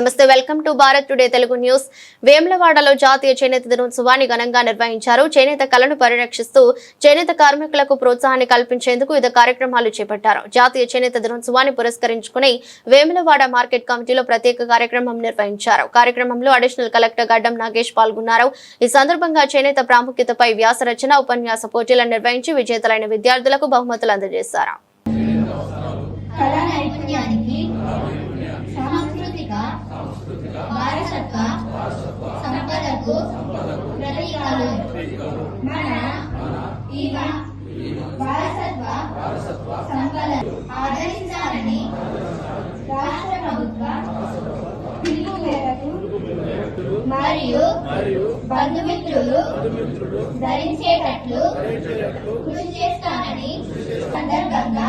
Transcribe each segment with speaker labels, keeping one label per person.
Speaker 1: నమస్తే welcome to Bharat today Telugu news. వేములవాడలో జాతీయ చేనేత దినోత్సవాన్ని ఘనంగా నిర్వహించారు. చేనేత కళను పరిరక్షిస్తూ చేనేత కార్మికులకు ప్రోత్సాహాన్ని కల్పించేందుకు వివిధ కార్యక్రమాలు చేపట్టారు. జాతీయ చేనేత దినోత్సవాన్ని పురస్కరించుకుని వేములవాడ మార్కెట్ కమిటీలో ప్రత్యేక కార్యక్రమం నిర్వహించారు. కార్యక్రమంలో అడిషనల్ కలెక్టర్ గడ్డం నాగేష్ పాల్గొన్నారు. ఈ సందర్భంగా చేనేత ప్రాముఖ్యతపై వ్యాస రచన ఉపన్యాస పోటీలను నిర్వహించి విజేతలైన విద్యార్థులకు బహుమతులు అందజేశారు.
Speaker 2: కళా నైపుణ్యానికి వారసత్వ సంపదకు ప్రతీకాలు మన ఈ వా- వారసత్వ సంపద ఆదరించాలని రాష్ట్ర ప్రభుత్వ పిలుపు మేరకు మరియు బంధుమిత్రులు ధరించేటట్లు కృషి చేస్తానని సందర్భంగా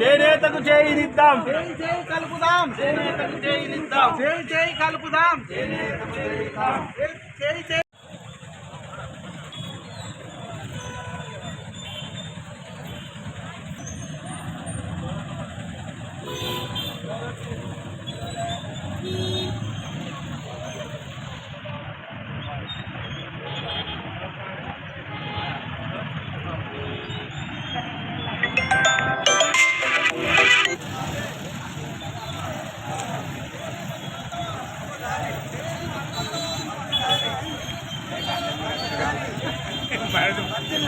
Speaker 3: చేనేతకు చేయినిద్దాం. చేయి కలుపుదాం చేనేతకు చేయినిద్దాం. చేయి చేయి కలుపుదాం. చేనేతకు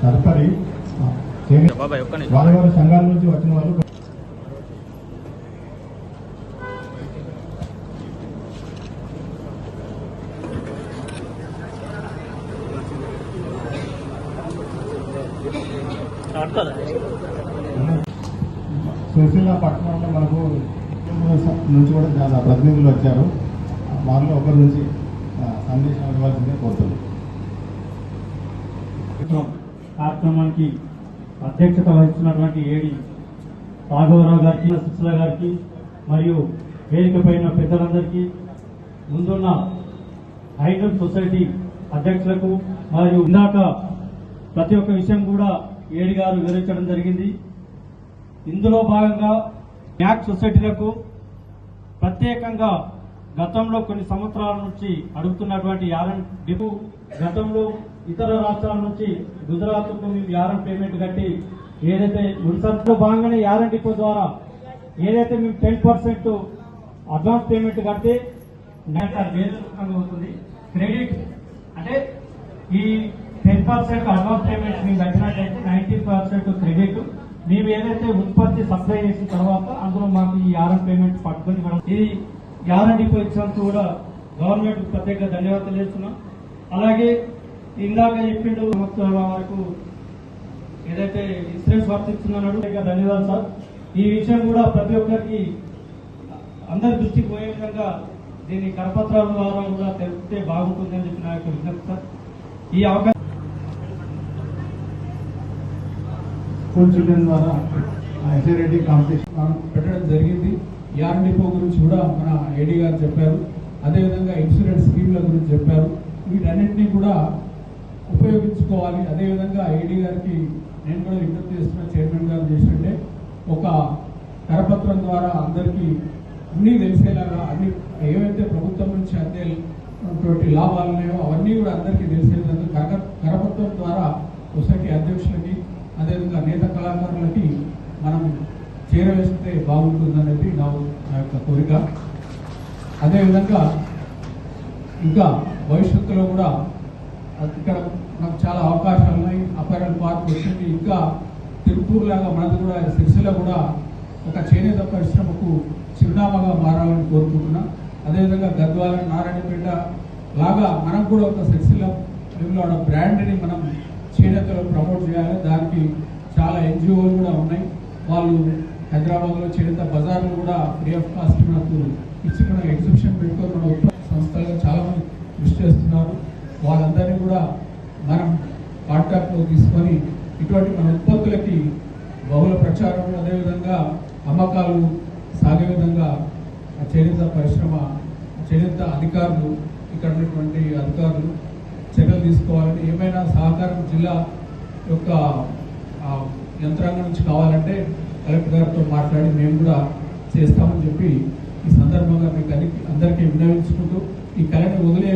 Speaker 4: తదుపరి చేనే-
Speaker 5: బాబాయ్ ఒక్క నిమిషం.
Speaker 4: వారి వారి సంఘాల నుంచి వచ్చిన వాళ్ళు సుశీల పట్టణంలో మనకు నుంచి కూడా చాలా ప్రతినిధులు వచ్చారు. వారిలో ఒకరి నుంచి సందేశం ఇవ్వాల్సిందే కోరుతున్నాం.
Speaker 6: కార్యక్రమానికి అధ్యక్షత వహిస్తున్నటువంటి ఏడి రాఘవరావు గారికి సుశీల గారికి మరియు వేదిక పైన పెద్దలందరికీ ముందున్న హైడ్రమ్ సొసైటీ అధ్యక్షులకు మరియు ఇందాక ప్రతి ఒక్క విషయం కూడా ఏడి గారు వివరించడం జరిగింది. ఇందులో భాగంగా న్యాక్ సొసైటీలకు ప్రత్యేకంగా గతంలో కొన్ని సంవత్సరాల నుంచి అడుగుతున్నటువంటి యారన్ డిపో గతంలో ఇతర రాష్ట్రాల నుంచి గుజరాత్ మేము యారన్ పేమెంట్ కట్టి ఏదైతే మున్సబ్లో భాగంగానే యారన్ డిపో ద్వారా ఏదైతే మేము టెన్ పర్సెంట్ అడ్వాన్స్ పేమెంట్ కడితే అవుతుంది. క్రెడిట్ అంటే ఈ టెన్ పర్సెంట్ అడ్వాన్స్ పేమెంట్ మేము కట్టినట్టయితే నైన్టీన్ పర్సెంట్ క్రెడిట్. మేము ఏదైతే ఉత్పత్తి సప్లై చేసిన తర్వాత అందులో మాకు ఈ ఆర్ఎన్ పేమెంట్ పట్టుకొని ఇవ్వడం. ఇది గ్యారంటీ ఇచ్చినందుకు కూడా గవర్నమెంట్ ప్రత్యేక ధన్యవాదాలు తెలియజేస్తున్నాం అలాగే ఇందాక చెప్పిండు సంవత్సరాల వరకు ఏదైతే ఇన్సూరెన్స్ వర్తిస్తున్నాడు ధన్యవాదాలు సార్. ఈ విషయం కూడా ప్రతి ఒక్కరికి అందరి దృష్టికి పోయే విధంగా దీన్ని కరపత్రాల ద్వారా కూడా తెలిపితే బాగుంటుందని చెప్పి నా యొక్క విజ్ఞప్తి సార్. ఈ అవకాశం
Speaker 4: కూర్చోడం ద్వారా ఎస్ఐరెడ్డి కాంపిటీషన్
Speaker 7: మనం పెట్టడం జరిగింది. యార్ డిపో గురించి కూడా మన ఏడీ గారు చెప్పారు. అదేవిధంగా ఇన్సూరెన్స్ స్కీమ్ల గురించి చెప్పారు. వీటన్నింటినీ కూడా ఉపయోగించుకోవాలి. అదేవిధంగా ఏడీ గారికి నేను కూడా విజ్ఞప్తి చేస్తున్న చైర్మన్ గారు చేసినట్టే ఒక కరపత్రం ద్వారా అందరికీ అన్నీ తెలిసేలాగా అన్ని ఏవైతే ప్రభుత్వం నుంచి అందేటువంటి లాభాలు ఉన్నాయో అవన్నీ కూడా అందరికీ తెలిసే విధంగా కర కరపత్రం ద్వారా సొసైటీ అధ్యక్షులకి అదేవిధంగా నేత కళాకారులకి మనం చేరవేస్తే బాగుంటుందనేది నా నా యొక్క కోరిక. అదేవిధంగా ఇంకా భవిష్యత్తులో కూడా ఇక్కడ మనకు చాలా అవకాశాలు ఉన్నాయి. అపారల్ పార్క్ వచ్చింది. ఇంకా తిరుపూర్ లాగా మనది కూడా సిరిసిల్ల కూడా ఒక చేనేత పరిశ్రమకు చిరునామాగా మారాలని కోరుకుంటున్నా. అదేవిధంగా గద్వాల నారాయణపేట లాగా మనం కూడా ఒక సిరిసిల్ల వేములవాడ బ్రాండ్ని మనం చేనేతలో ప్రమోట్ చేయాలి. మనకి చాలా ఎన్జిఓలు కూడా ఉన్నాయి. వాళ్ళు హైదరాబాద్లో చేత బజార్లు కూడా ఫ్రీ ఆఫ్ కాస్ట్ మనకు ఇచ్చి మన ఎగ్జిబిషన్ పెట్టుకొని మన ఉత్పత్తి సంస్థలుగా చాలామంది కృషి చేస్తున్నారు. వాళ్ళందరినీ కూడా మనం కాంటాక్ట్లో తీసుకొని ఇటువంటి మన ఉత్పత్తులకి బహుళ ప్రచారం అదేవిధంగా అమ్మకాలు సాగే విధంగా చేనేత పరిశ్రమ చేనేత అధికారులు ఇక్కడ ఉన్నటువంటి అధికారులు చర్యలు తీసుకోవాలని ఏమైనా సహకారం జిల్లా యొక్క యంత్రాంగం నుంచి కావాలంటే కలెక్టర్ గారితో మాట్లాడి మేము కూడా చేస్తామని చెప్పి ఈ సందర్భంగా మీకు అందరికీ వినియోగించుకుంటూ ఈ కళని వదిలే